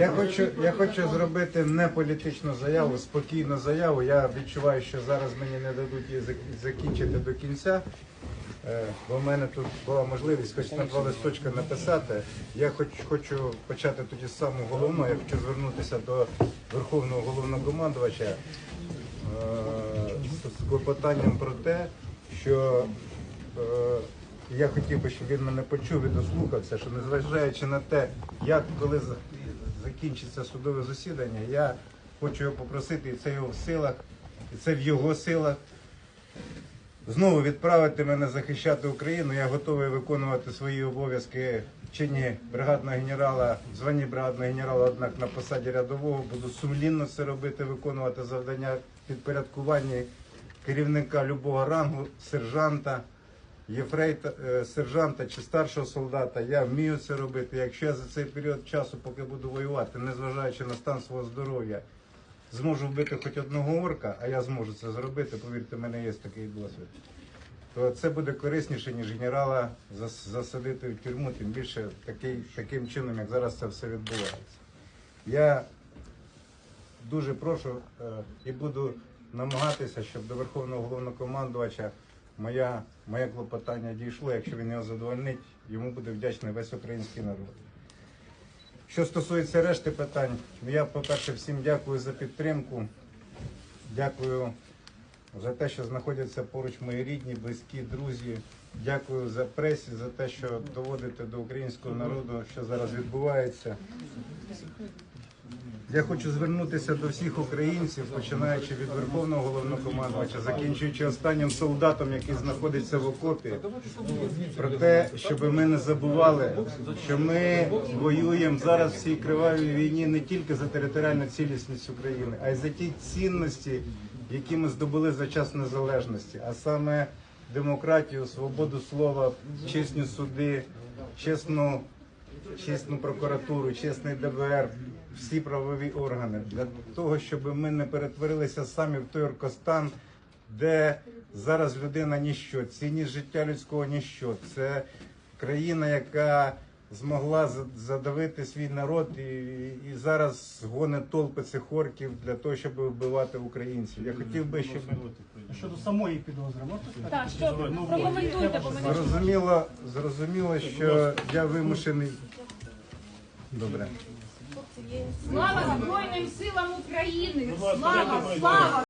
Я хочу, я хочу зробити не політичну заяву, спокійну заяву. Я відчуваю, що зараз мені не дадуть її закінчити до кінця. Е, Бо в мене тут була можливість хоч на два листочка написати. Я хоч, хочу почати тоді з самого головного. Я хочу звернутися до Верховного головнокомандувача е, з- клопотанням про те, що я хотів би, щоб він мене почув і дослухався, що незважаючи на те, як коли закінчиться судове засідання, я хочу його попросити, і це його в силах, і це в його силах. Знову відправити мене захищати Україну. Я готовий виконувати свої обов'язки в чині бригадного генерала, в званні бригадного генерала, однак на посаді рядового буду сумлінно це робити, виконувати завдання підпорядкування керівника любого рангу, сержанта, єфрейта, е, сержанта чи старшого солдата. Я вмію це робити. Якщо я за цей період часу, поки буду воювати, незважаючи на стан свого здоров'я, зможу вбити хоч одного орка, а я зможу це зробити, повірте, в мене є такий досвід. То це буде корисніше, ніж генерала засадити в тюрму, тим більше такий, таким чином, як зараз це все відбувається. Я дуже прошу е, і буду намагатися, щоб до Верховного головнокомандувача моя, моє клопотання дійшло. Якщо він його задовольнить, йому буде вдячний весь український народ. Що стосується решти питань, я, по-перше, всім дякую за підтримку. Дякую за те, що знаходяться поруч мої рідні, близькі, друзі. Дякую за пресі, за те, що доводите до українського народу, що зараз відбувається. Я хочу звернутися до всіх українців, починаючи від Верховного головнокомандувача, закінчуючи останнім солдатом, який знаходиться в окопі, про те, щоб ми не забували, що ми воюємо зараз в цій кривавій війні не тільки за територіальну цілісність України, а й за ті цінності, які ми здобули за час незалежності, а саме демократію, свободу слова, чесні суди, чесну чесну прокуратуру, чесний ДБР, всі правові органи для того, щоб ми не перетворилися самі в той оркостан, де зараз людина ніщо, цінність життя людського ніщо. Це країна, яка змогла за- задавити свій народ і, і зараз гонить толпи цих орків для того, щоб вбивати українців. Я хотів би, щоб Щодо самої підозри, можете сказати? Так, що прокоментуйте, бо мене зрозуміло, зрозуміло, що я вимушений. Добре. слава Збройним силам України! Слава, слава!